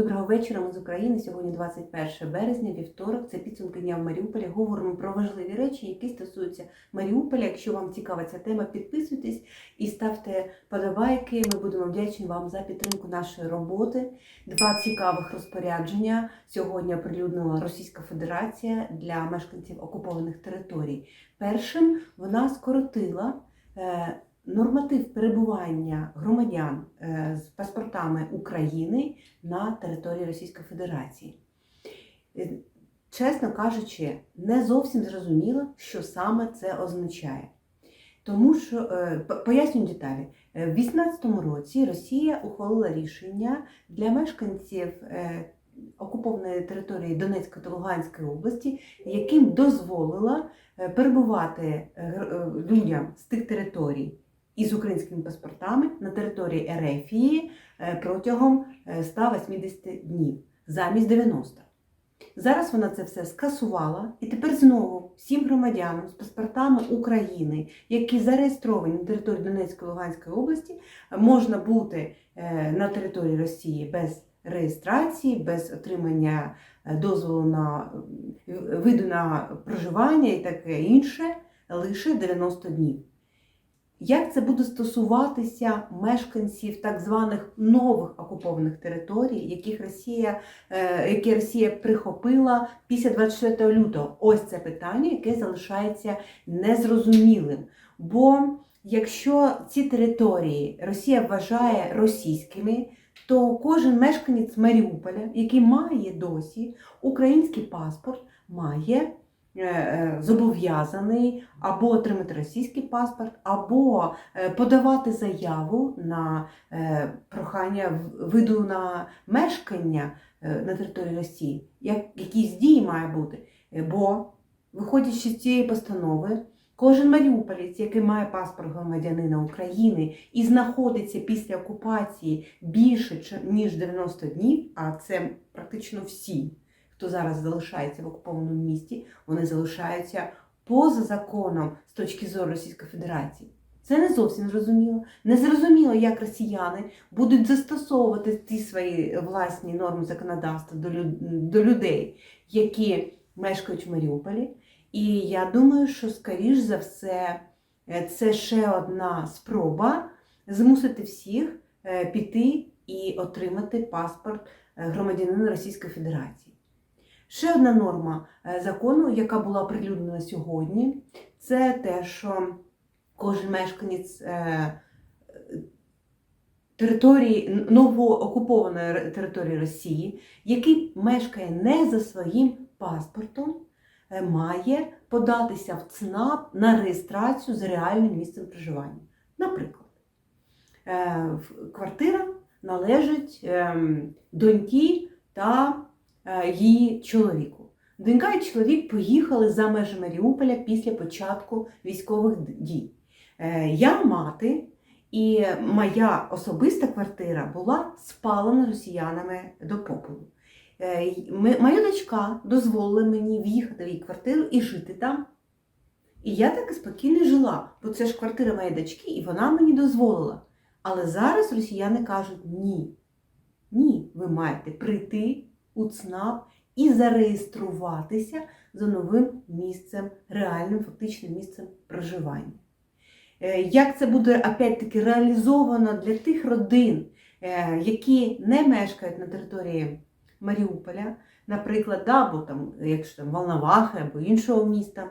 Доброго вечора. Ми з України. Сьогодні 21 березня, вівторок. Це підсумки дня в Маріуполі. Говоримо про важливі речі, які стосуються Маріуполя. Якщо вам цікава ця тема, підписуйтесь і ставте подобайки. Ми будемо вдячні вам за підтримку нашої роботи. Два цікавих розпорядження сьогодні оприлюднила Російська Федерація для мешканців окупованих територій. Першим вона скоротила. Норматив перебування громадян е, з паспортами України на території Російської Федерації. Е, Чесно кажучи, не зовсім зрозуміло, що саме це означає. Тому що, е, поясню деталі. В 2018 році Росія ухвалила рішення для мешканців окупованої території Донецької та Луганської області, яким дозволила перебувати людям з тих територій із українськими паспортами на території Ерефії е, протягом е, 180 днів замість 90. Зараз вона це все скасувала, і тепер знову всім громадянам з паспортами України, які зареєстровані на території Донецької Луганської області, можна бути е, на території Росії без реєстрації, без отримання е, дозволу на е, виду на проживання і таке інше лише 90 днів. Як це буде стосуватися мешканців так званих нових окупованих територій, яких Росія, е, які Росія прихопила після 24 лютого? Ось це питання, яке залишається незрозумілим. Бо якщо ці території Росія вважає російськими, то кожен мешканець Маріуполя, який має досі український паспорт, має зобов'язаний або отримати російський паспорт, або е, подавати заяву на е, прохання виду на мешкання е, на території Росії. Як, якісь дії має бути. Е, Бо, виходячи з цієї постанови, кожен маріуполець, який має паспорт громадянина України і знаходиться після окупації більше ніж 90 днів, а це практично всі, хто зараз залишається в окупованому місті, вони залишаються поза законом з точки зору Російської Федерації. Це не зовсім зрозуміло. Не зрозуміло, як росіяни будуть застосовувати ті свої власні норми законодавства до, лю- до людей, які мешкають в Маріуполі. І я думаю, що, скоріш за все, е, це ще одна спроба змусити всіх е, піти і отримати паспорт е, громадянина Російської Федерації. Ще одна норма е, закону, яка була оприлюднена сьогодні, це те, що кожен мешканець е, території новоокупованої території Росії, який мешкає не за своїм паспортом, е, має податися в ЦНАП на реєстрацію за реальним місцем проживання. Наприклад, квартира належить ем, доньки та її чоловіку. Донька і чоловік поїхали за межі Маріуполя після початку військових дій. Е, Я мати, і моя особиста квартира була спалена росіянами до попелу. Е, Моя дочка дозволила мені в'їхати в її квартиру і жити там. І я так спокійно жила, бо це ж квартира моєї дочки, і вона мені дозволила. Але зараз росіяни кажуть ні. Ні, ви маєте прийти у ЦНАП і зареєструватися за новим місцем, реальним фактичним місцем проживання. Е, Як це буде опять-таки реалізовано для тих родин, е, які не мешкають на території Маріуполя, наприклад, або там, якщо там Волновахи або іншого міста,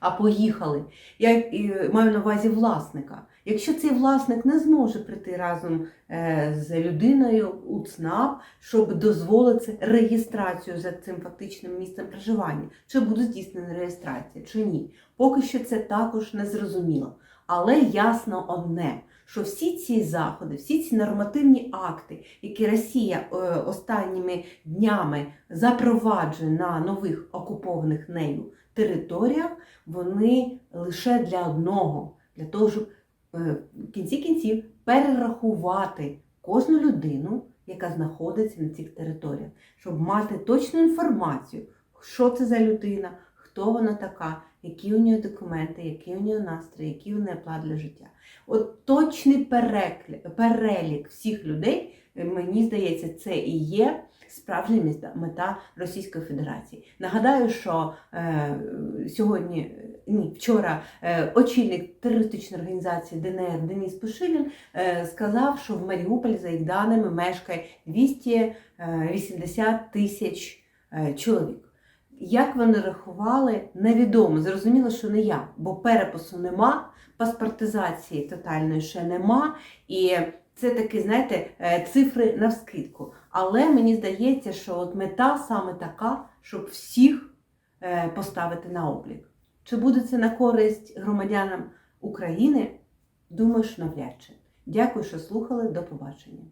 а поїхали. Я е, маю на увазі власника. Якщо цей власник не зможе прийти разом е, з людиною у ЦНАП, щоб дозволити реєстрацію за цим фактичним місцем проживання, чи буде здійснена реєстрація, чи ні. Поки що це також не зрозуміло. Але ясно одне, що всі ці заходи, всі ці нормативні акти, які Росія е, останніми днями запроваджує на нових окупованих нею територіях, вони лише для одного, для того, щоб в кінці кінців перерахувати кожну людину, яка знаходиться на цих територіях, щоб мати точну інформацію, що це за людина, хто вона така, які у нього документи, які у нього настрої, які у неї план для життя. От точний перелік всіх людей, мені здається, це і є справжня міста- мета Російської Федерації. Нагадаю, що е, сьогодні, е, ні, вчора е, очільник терористичної організації ДНР Деніс Пушилін е, сказав, що в Маріуполі, за їх даними, мешкає 280 тисяч е, чоловік. Як вони рахували, невідомо. Зрозуміло, що не я, бо перепису нема, паспортизації тотальної ще нема. І це такі, знаєте, цифри навскидку. Але мені здається, що от мета саме така, щоб всіх поставити на облік. Чи буде це на користь громадянам України? Думаю, що навряд чи. Дякую, що слухали. До побачення.